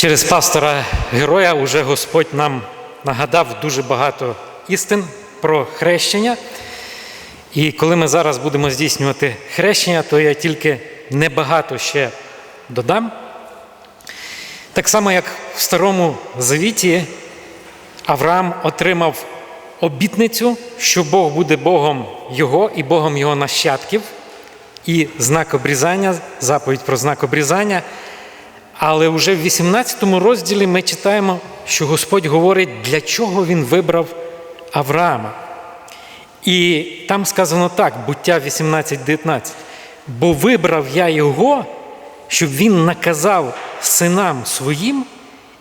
Через пастора героя уже Господь нам нагадав дуже багато істин про хрещення. І коли ми зараз будемо здійснювати хрещення, то я тільки небагато ще додам. Так само, як в Старому Завіті Авраам отримав обітницю, що Бог буде Богом його і Богом його нащадків, і знак обрізання, заповідь про знак обрізання. Але вже в 18 розділі ми читаємо, що Господь говорить, для чого він вибрав Авраама. І там сказано так, буття 18.19. Бо вибрав я його, щоб він наказав синам своїм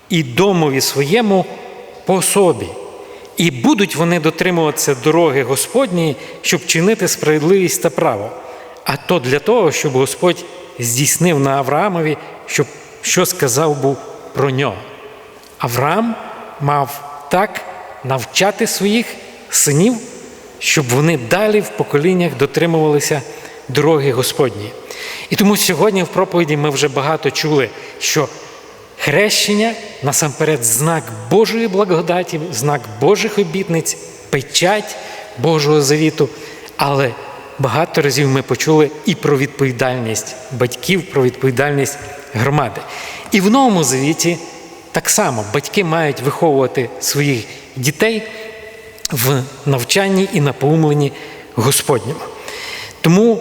і домові своєму по собі. І будуть вони дотримуватися дороги Господньої, щоб чинити справедливість та право. А то для того, щоб Господь здійснив на Авраамові, щоб що сказав був про нього. Авраам мав так навчати своїх синів, щоб вони далі в поколіннях дотримувалися дороги Господньої. І тому сьогодні в проповіді ми вже багато чули, що хрещення насамперед знак Божої благодаті, знак Божих обітниць, печать Божого завіту. Але багато разів ми почули і про відповідальність батьків, про відповідальність громади. І в новому завіті так само батьки мають виховувати своїх дітей в навчанні і напоумленні Господньому. Тому,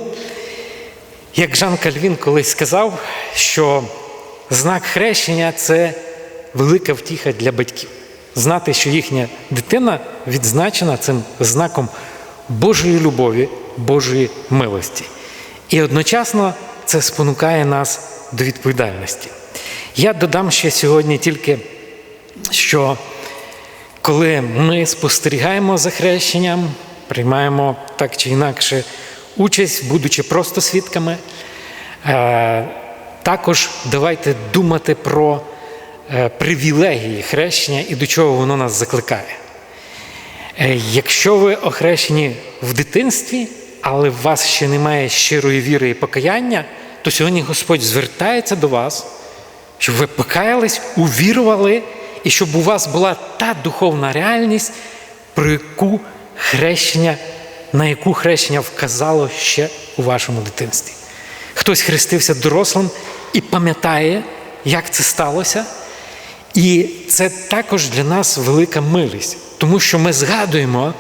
як Жан Кальвін колись сказав, що знак хрещення це велика втіха для батьків. Знати, що їхня дитина відзначена цим знаком Божої любові, Божої милості. І одночасно це спонукає нас до відповідальності. Я додам ще сьогодні тільки, що коли ми спостерігаємо за хрещенням, приймаємо так чи інакше участь, будучи просто свідками, також давайте думати про привілегії хрещення і до чого воно нас закликає. Якщо ви охрещені в дитинстві, але в вас ще немає щирої віри і покаяння, то сьогодні Господь звертається до вас, щоб ви покаялись, увірували, і щоб у вас була та духовна реальність, про яку хрещення, на яку хрещення вказало ще у вашому дитинстві. Хтось хрестився дорослим і пам'ятає, як це сталося. І це також для нас велика милість, тому що ми згадуємо,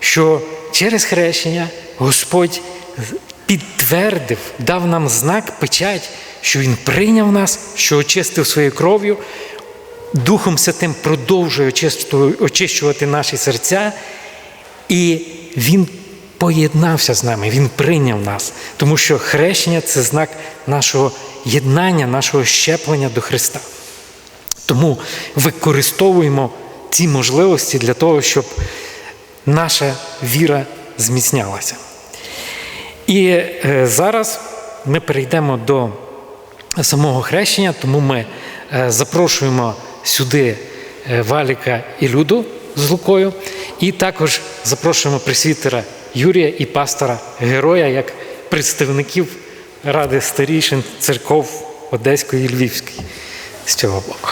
що через хрещення Господь підтвердив, дав нам знак, печать, що Він прийняв нас, що очистив своєю кров'ю, Духом Святим продовжує очищувати наші серця, і Він поєднався з нами, Він прийняв нас, тому що хрещення це знак нашого єднання, нашого щеплення до Христа. Тому використовуємо ці можливості для того, щоб наша віра зміцнялася. І зараз ми перейдемо до самого хрещення, тому ми запрошуємо сюди Валіка і Люду з Лукою, і також запрошуємо присвітера Юрія і пастора Героя як представників Ради старішин церков Одеської і Львівської з цього боку.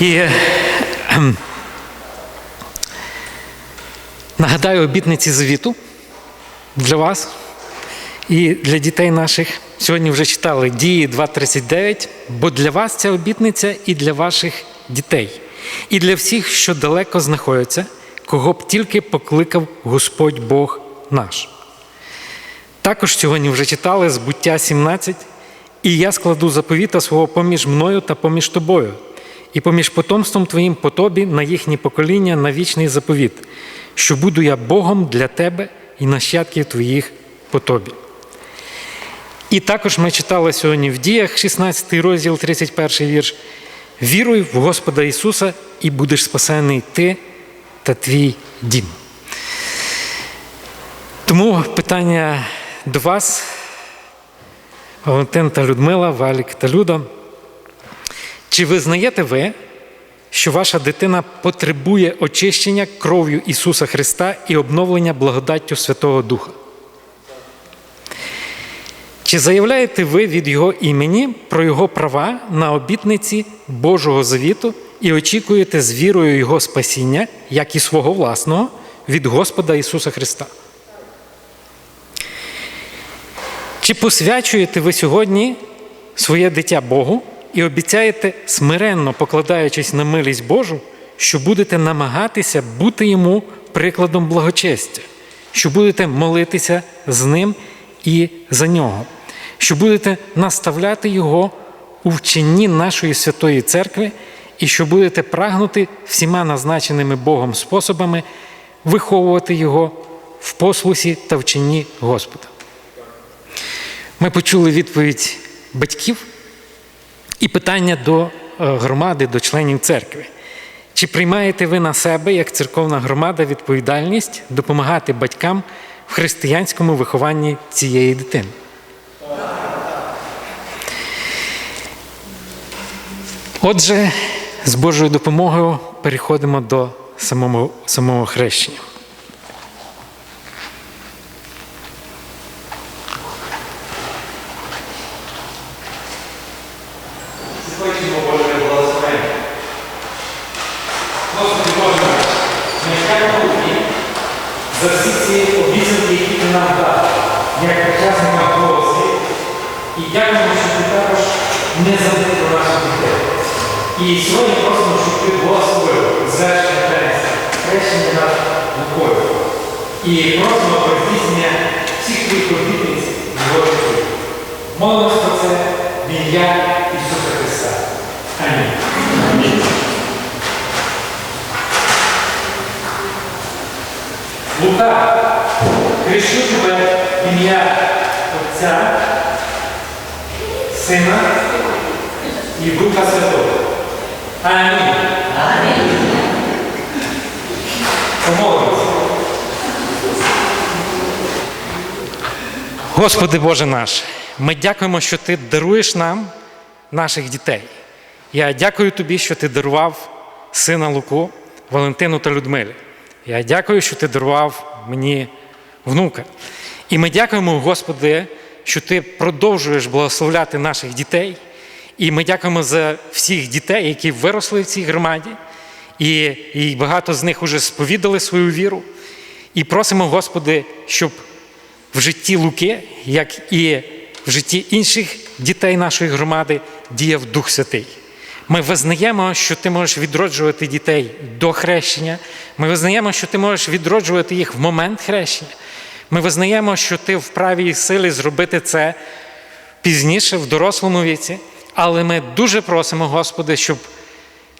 І нагадаю обітниці завіту для вас і для дітей наших. Сьогодні вже читали дії 2.39, бо для вас ця обітниця і для ваших дітей, і для всіх, що далеко знаходяться, кого б тільки покликав Господь Бог наш. Також сьогодні вже читали з буття 17, і я складу заповіта свого поміж мною та поміж тобою і поміж потомством Твоїм по тобі на їхні покоління на вічний заповіт, що буду я Богом для тебе і нащадків твоїх по тобі. І також ми читали сьогодні в діях 16 розділ, 31 вірш. Віруй в Господа Ісуса, і будеш спасений ти та твій дім. Тому питання до вас, Валентин та Людмила, Валік та Люда. Чи визнаєте ви, що ваша дитина потребує очищення кров'ю Ісуса Христа і обновлення благодаттю Святого Духа? Чи заявляєте ви від Його імені про Його права на обітниці Божого завіту і очікуєте з вірою Його спасіння, як і свого власного, від Господа Ісуса Христа? Чи посвячуєте ви сьогодні своє дитя Богу і обіцяєте, смиренно покладаючись на милість Божу, що будете намагатися бути йому прикладом благочестя, що будете молитися з ним і за нього, що будете наставляти його у вченні нашої святої церкви і що будете прагнути всіма назначеними Богом способами виховувати його в послусі та вченні Господа. Ми почули відповідь батьків і питання до е, громади, до членів церкви. Чи приймаєте ви на себе, як церковна громада, відповідальність допомагати батькам в християнському вихованні цієї дитини? Отже, з Божою допомогою переходимо до самого, самого хрещення. Схочемо Боже благословення. Господи Боже наш, ми дякуємо Тобі за всі ці обіцянки, які ти нам дав, як учасникам Твого світу. І дякуємо, що ти також не забув про наших дітей. І сьогодні просимо, щоб ти благословив звершення таїнства, хрещення над Лукою. І просимо про здійснення всіх твоїх обітниць в житті. Молимось про це в ім'я Ісуса Лука, крещу тебе ім'я Отця, Сина і Духа Святого. Амінь. Помолимося. Господи Боже наш, ми дякуємо, що Ти даруєш нам наших дітей. Я дякую Тобі, що Ти дарував сина Луку, Валентину та Людмилі. Я дякую, що Ти дарував мені внука. І ми дякуємо, Господи, що Ти продовжуєш благословляти наших дітей. І ми дякуємо за всіх дітей, які виросли в цій громаді, і, і багато з них вже сповідали свою віру. І просимо, Господи, щоб в житті Луки, як і в житті інших дітей нашої громади, діяв Дух Святий. Ми визнаємо, що ти можеш відроджувати дітей до хрещення. Ми визнаємо, що ти можеш відроджувати їх в момент хрещення. Ми визнаємо, що ти в правій силі зробити це пізніше, в дорослому віці. Але ми дуже просимо, Господи, щоб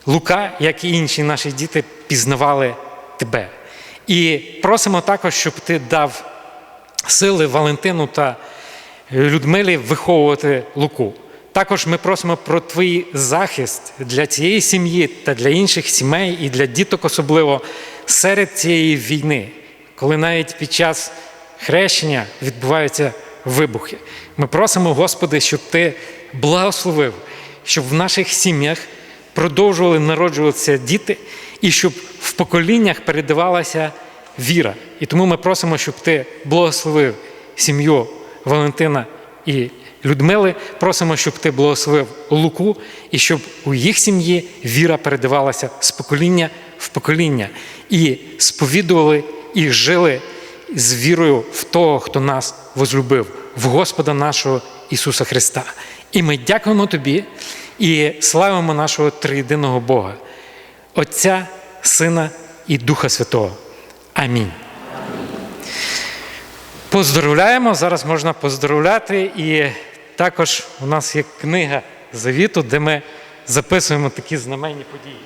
Лука, як і інші наші діти, пізнавали Тебе. І просимо також, щоб Ти дав сили Валентину та Людмилі виховувати Луку. Також ми просимо про твій захист для цієї сім'ї та для інших сімей і для діток особливо серед цієї війни, коли навіть під час хрещення відбуваються вибухи. Ми просимо, Господи, щоб Ти благословив, щоб в наших сім'ях продовжували народжуватися діти і щоб в поколіннях передавалася віра. І тому ми просимо, щоб Ти благословив сім'ю Валентина і Людмили. Просимо, щоб ти благословив Луку і щоб у їх сім'ї віра передавалася з покоління в покоління і сповідували і жили з вірою в того, хто нас возлюбив, в Господа нашого Ісуса Христа. І ми дякуємо Тобі і славимо нашого триєдиного Бога, Отця, Сина і Духа Святого. Амінь. Поздоровляємо, зараз можна поздоровляти. І також у нас є книга завіту, де ми записуємо такі знаменні події.